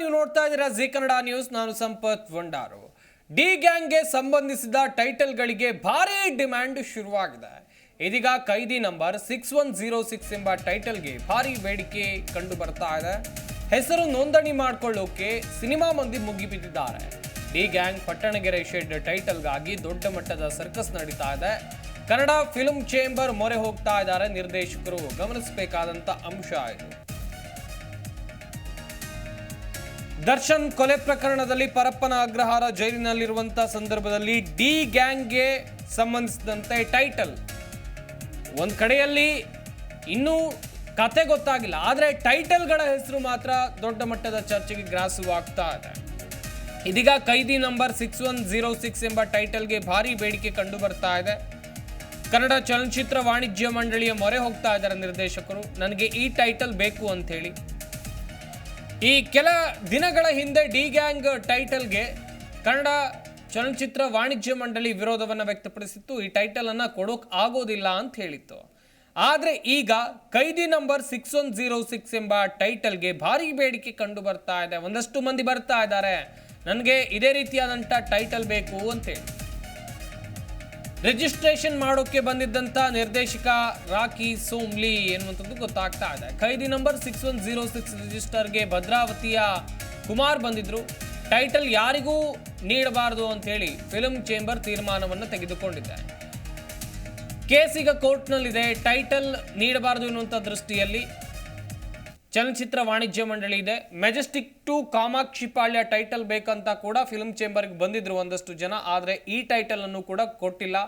ನೀವು ನೋಡ್ತಾ ಇದ್ದೀರಾ ಜಿ ಕನ್ನಡ ನ್ಯೂಸ್, ನಾನು ಸಂಪತ್ ವಂಡಾರು ಡಿ ಗ್ಯಾಂಗ್ಗೆ ಸಂಬಂಧಿಸಿದ ಟೈಟಲ್ಗಳಿಗೆ ಭಾರಿ ಡಿಮ್ಯಾಂಡ್ ಶುರುವಾಗಿದೆ. ಇದೀಗ ಕೈದಿ number six one zero six ಎಂಬ ಟೈಟಲ್ಗೆ ಭಾರಿ ಬೇಡಿಕೆ ಕಂಡು ಬರ್ತಾ ಇದೆ. ಹೆಸರು ನೋಂದಣಿ ಮಾಡಿಕೊಳ್ಳೋಕೆ ಸಿನಿಮಾ ಮಂದಿ ಮುಗಿಬಿದ್ದಿದ್ದಾರೆ. ಡಿ ಗ್ಯಾಂಗ್ ಪಟ್ಟಣಗೆರೆ ಶೆಡ್ ಟೈಟಲ್ಗಾಗಿ ದೊಡ್ಡ ಮಟ್ಟದ ಸರ್ಕಸ್ ನಡೀತಾ ಇದೆ. ಕನ್ನಡ ಫಿಲ್ಮ್ ಚೇಂಬರ್ ಮೊರೆ ಹೋಗ್ತಾ ಇದ್ದಾರೆ ನಿರ್ದೇಶಕರು. ಗಮನಿಸಬೇಕಾದಂತ ಅಂಶ ಇದು. ದರ್ಶನ್ ಕೊಲೆ ಪ್ರಕರಣದಲ್ಲಿ ಪರಪ್ಪನ ಅಗ್ರಹಾರ ಜೈಲಿನಲ್ಲಿರುವಂತಹ ಸಂದರ್ಭದಲ್ಲಿ ಡಿ ಗ್ಯಾಂಗ್ಗೆ ಸಂಬಂಧಿಸಿದಂತೆ ಟೈಟಲ್. ಒಂದು ಕಡೆಯಲ್ಲಿ ಇನ್ನೂ ಕತೆ ಗೊತ್ತಾಗಿಲ್ಲ, ಆದರೆ ಟೈಟಲ್ಗಳ ಹೆಸರು ಮಾತ್ರ ದೊಡ್ಡ ಮಟ್ಟದ ಚರ್ಚೆಗೆ ಗ್ರಾಸವಾಗ್ತಾ ಇದೆ. ಇದೀಗ ಕೈದಿ number six one zero six ಎಂಬ ಟೈಟಲ್ಗೆ ಭಾರಿ ಬೇಡಿಕೆ ಕಂಡು ಬರ್ತಾ ಇದೆ. ಕನ್ನಡ ಚಲನಚಿತ್ರ ವಾಣಿಜ್ಯ ಮಂಡಳಿಯ ಮೊರೆ ಹೋಗ್ತಾ ಇದ್ದಾರೆ ನಿರ್ದೇಶಕರು. ನನಗೆ ಈ ಟೈಟಲ್ ಬೇಕು ಅಂತ ಹೇಳಿ ಈ ಕೆಲ ದಿನಗಳ ಹಿಂದೆ ಡಿ ಗ್ಯಾಂಗ್ ಟೈಟಲ್ಗೆ ಕನ್ನಡ ಚಲನಚಿತ್ರ ವಾಣಿಜ್ಯ ಮಂಡಳಿ ವಿರೋಧವನ್ನು ವ್ಯಕ್ತಪಡಿಸಿತ್ತು. ಈ ಟೈಟಲ್ ಅನ್ನ ಕೊಡೋಕ್ ಆಗೋದಿಲ್ಲ ಅಂತ ಹೇಳಿತ್ತು. ಆದರೆ ಈಗ ಕೈದಿ number six one zero six ಎಂಬ ಟೈಟಲ್ಗೆ ಭಾರಿ ಬೇಡಿಕೆ ಕಂಡು ಬರ್ತಾ ಇದೆ. ಒಂದಷ್ಟು ಮಂದಿ ಬರ್ತಾ ಇದ್ದಾರೆ. ನನಗೆ ಇದೇ ರೀತಿಯಾದಂಥ ಟೈಟಲ್ ಬೇಕು ಅಂತೇಳಿ ರಿಜಿಸ್ಟ್ರೇಷನ್ ಮಾಡೋಕೆ ಬಂದಿದ್ದಂತ ನಿರ್ದೇಶಕ ರಾಕಿ ಸೋಮ್ಲಿ ಎನ್ನುವಂಥದ್ದು ಗೊತ್ತಾಗ್ತಾ ಇದೆ. ಖೈದಿ number six one zero six ರಿಜಿಸ್ಟರ್ಗೆ ಭದ್ರಾವತಿಯ ಕುಮಾರ್ ಬಂದಿದ್ರು. ಟೈಟಲ್ ಯಾರಿಗೂ ನೀಡಬಾರದು ಅಂತ ಹೇಳಿ ಫಿಲ್ಮ್ ಚೇಂಬರ್ ತೀರ್ಮಾನವನ್ನು ತೆಗೆದುಕೊಂಡಿದ್ದಾರೆ ಕೇಸ್ ಈಗ ಕೋರ್ಟ್ನಲ್ಲಿದೆ. ಟೈಟಲ್ ನೀಡಬಾರದು ಎನ್ನುವಂಥ ದೃಷ್ಟಿಯಲ್ಲಿ ಚಲನಚಿತ್ರ ವಾಣಿಜ್ಯ ಮಂಡಳಿ ಇದೆ. ಮೆಜೆಸ್ಟಿಕ್ ಟು ಕಾಮಾಕ್ಷಿಪಾಳ್ಯ ಟೈಟಲ್ ಬೇಕಂತ ಕೂಡ ಫಿಲ್ಮ್ ಚೇಂಬರ್ಗೆ ಬಂದಿದ್ರು ಒಂದಷ್ಟು ಜನ. ಆದರೆ ಈ ಟೈಟಲ್ ಅನ್ನು ಕೂಡ ಕೊಟ್ಟಿಲ್ಲ.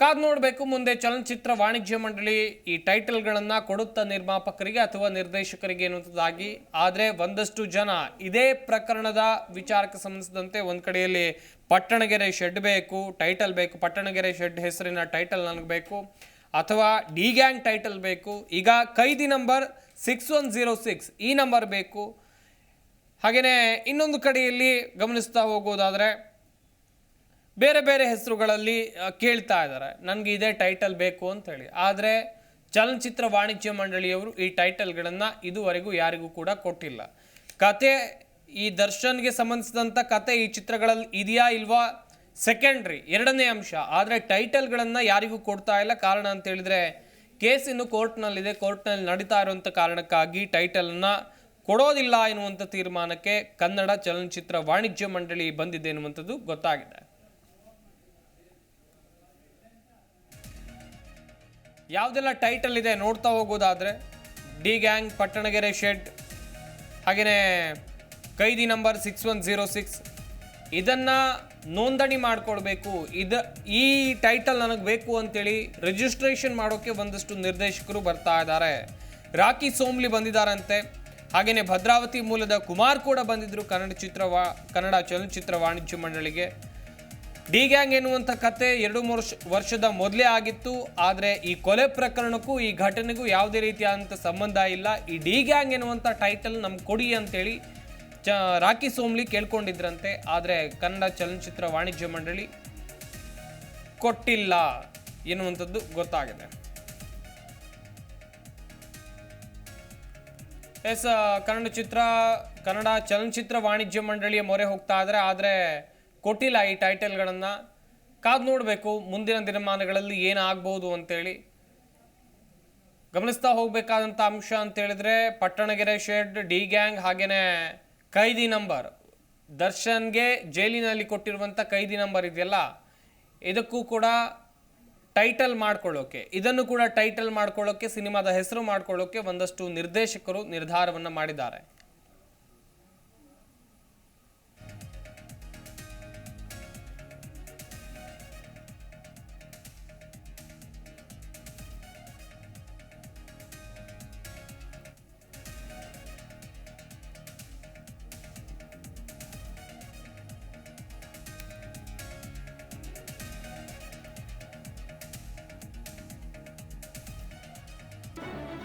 ಕಾದ್ ನೋಡಬೇಕು ಮುಂದೆ ಚಲನಚಿತ್ರ ವಾಣಿಜ್ಯ ಮಂಡಳಿ ಈ ಟೈಟಲ್ಗಳನ್ನು ಕೊಡುತ್ತಾ ನಿರ್ಮಾಪಕರಿಗೆ ಅಥವಾ ನಿರ್ದೇಶಕರಿಗೆ ಎನ್ನುವಂಥದ್ದಾಗಿ ಆದರೆ ಒಂದಷ್ಟು ಜನ ಇದೇ ಪ್ರಕರಣದ ವಿಚಾರಕ್ಕೆ ಸಂಬಂಧಿಸಿದಂತೆ ಒಂದು ಕಡೆಯಲ್ಲಿ ಪಟ್ಟಣಗೆರೆ ಶೆಡ್ ಬೇಕು ಟೈಟಲ್ ಬೇಕು, ಪಟ್ಟಣಗೆರೆ ಶೆಡ್ ಹೆಸರಿನ ಟೈಟಲ್ ನನಗೆ ಬೇಕು. ಅಥವಾ ಡಿ ಗ್ಯಾಂಗ್ ಟೈಟಲ್ ಬೇಕು. ಈಗ ಕೈದಿ number six one zero six ಈ ನಂಬರ್ ಬೇಕು. ಹಾಗೆಯೇ ಇನ್ನೊಂದು ಕಡೆಯಲ್ಲಿ ಗಮನಿಸ್ತಾ ಹೋಗೋದಾದರೆ ಬೇರೆ ಬೇರೆ ಹೆಸರುಗಳಲ್ಲಿ ಕೇಳ್ತಾ ಇದ್ದಾರೆ. ನನಗೆ ಇದೇ ಟೈಟಲ್ ಬೇಕು ಅಂತ ಹೇಳಿ. ಆದರೆ ಚಲನಚಿತ್ರ ವಾಣಿಜ್ಯ ಮಂಡಳಿಯವರು ಈ ಟೈಟಲ್ಗಳನ್ನು ಇದುವರೆಗೂ ಯಾರಿಗೂ ಕೂಡ ಕೊಟ್ಟಿಲ್ಲ. ಕತೆ ಈ ದರ್ಶನ್ಗೆ ಸಂಬಂಧಿಸಿದಂಥ ಕತೆ ಈ ಚಿತ್ರಗಳಲ್ಲಿ ಇದೆಯಾ ಇಲ್ವಾ ಸೆಕೆಂಡ್ರಿ ಎರಡನೇ ಅಂಶ. ಆದರೆ ಟೈಟಲ್ಗಳನ್ನು ಯಾರಿಗೂ ಕೊಡ್ತಾ ಇಲ್ಲ. ಕಾರಣ ಅಂತ ಹೇಳಿದ್ರೆ ಕೇಸ್ ಇನ್ನು ಕೋರ್ಟ್ನಲ್ಲಿದೆ ಕೋರ್ಟ್ನಲ್ಲಿ ನಡೀತಾ ಇರುವಂಥ ಕಾರಣಕ್ಕಾಗಿ ಟೈಟಲನ್ನು ಕೊಡೋದಿಲ್ಲ ಎನ್ನುವಂಥ ತೀರ್ಮಾನಕ್ಕೆ ಕನ್ನಡ ಚಲನಚಿತ್ರ ವಾಣಿಜ್ಯ ಮಂಡಳಿ ಬಂದಿದೆ ಎನ್ನುವಂಥದ್ದು ಗೊತ್ತಾಗಿದೆ. ಯಾವುದೆಲ್ಲ ಟೈಟಲ್ ಇದೆ ನೋಡ್ತಾ ಹೋಗೋದಾದರೆ, ಡಿ ಗ್ಯಾಂಗ್, ಪಟ್ಟಣಗೆರೆ ಶೆಡ್ ಹಾಗೆಯೇ ಕೈದಿ number six one zero six ಇದನ್ನು ನೋಂದಣಿ ಮಾಡ್ಕೊಳ್ಬೇಕು. ಇದು ಈ ಟೈಟಲ್ ನನಗೆ ಬೇಕು ಅಂತೇಳಿ ರಿಜಿಸ್ಟ್ರೇಷನ್ ಮಾಡೋಕ್ಕೆ ಒಂದಷ್ಟು ನಿರ್ದೇಶಕರು ಬರ್ತಾ ಇದ್ದಾರೆ. ರಾಕಿ ಸೋಮ್ಲಿ ಬಂದಿದ್ದಾರಂತೆ. ಹಾಗೆಯೇ ಭದ್ರಾವತಿ ಮೂಲದ ಕುಮಾರ್ ಕೂಡ ಬಂದಿದ್ದರು ಕನ್ನಡ ಚಿತ್ರ ವಾ, ಕನ್ನಡ ಚಲನಚಿತ್ರ ವಾಣಿಜ್ಯ ಮಂಡಳಿಗೆ. ಡಿ ಗ್ಯಾಂಗ್ ಎನ್ನುವಂಥ ಕತೆ ಎರಡು ಮೂರು ವರ್ಷ, ವರ್ಷದ ಮೊದಲೇ ಆಗಿತ್ತು. ಆದರೆ ಈ ಕೊಲೆ ಪ್ರಕರಣಕ್ಕೂ ಈ ಘಟನೆಗೂ ಯಾವುದೇ ರೀತಿಯಾದಂಥ ಸಂಬಂಧ ಇಲ್ಲ. ಈ ಡಿ ಗ್ಯಾಂಗ್ ಎನ್ನುವಂಥ ಟೈಟಲ್ ನಮ್ಗೆ ಕೊಡಿ ಅಂತೇಳಿ ಚ, ರಾಕಿ ಸೋಮ್ಲಿ ಕೇಳ್ಕೊಂಡಿದ್ರಂತೆ, ಆದರೆ ಕನ್ನಡ ಚಲನಚಿತ್ರ ವಾಣಿಜ್ಯ ಮಂಡಳಿ ಕೊಟ್ಟಿಲ್ಲ ಎನ್ನುವಂಥದ್ದು ಗೊತ್ತಾಗಿದೆ. ಎಸ್ ಕನ್ನಡ ಚಿತ್ರ, ಕನ್ನಡ ಚಲನಚಿತ್ರ ವಾಣಿಜ್ಯ ಮಂಡಳಿಯ ಮೊರೆ ಹೋಗ್ತಾ ಇದ್ರೆ, ಆದರೆ ಕೊಟ್ಟಿಲ್ಲ ಈ ಟೈಟಲ್ಗಳನ್ನು. ಕಾದು ನೋಡಬೇಕು, ಮುಂದಿನ ದಿನಮಾನಗಳಲ್ಲಿ ಏನಾಗ್ಬೋದು ಅಂತೇಳಿ. ಗಮನಿಸ್ತಾ ಹೋಗಬೇಕಾದಂಥ ಅಂಶ ಅಂತ ಹೇಳಿದ್ರೆ, ಪಟ್ಟಣಗೆರೆ ಶೆಡ್, ಡಿ ಗ್ಯಾಂಗ್ ಹಾಗೇನೆ ಕೈದಿ ನಂಬರ್. ದರ್ಶನ್ಗೆ ಜೈಲಿನಲ್ಲಿ ಕೊಟ್ಟಿರುವಂಥ ಕೈದಿ ನಂಬರ್ ಇದೆಯಲ್ಲ, ಇದಕ್ಕೂ ಕೂಡ ಟೈಟಲ್ ಮಾಡ್ಕೊಳ್ಳೋಕೆ, ಇದನ್ನು ಕೂಡ ಟೈಟಲ್ ಮಾಡ್ಕೊಳ್ಳೋಕೆ, ಸಿನಿಮಾದ ಹೆಸರು ಮಾಡ್ಕೊಳ್ಳೋಕೆ ಒಂದಷ್ಟು ನಿರ್ದೇಶಕರು ನಿರ್ಧಾರವನ್ನು ಮಾಡಿದ್ದಾರೆ.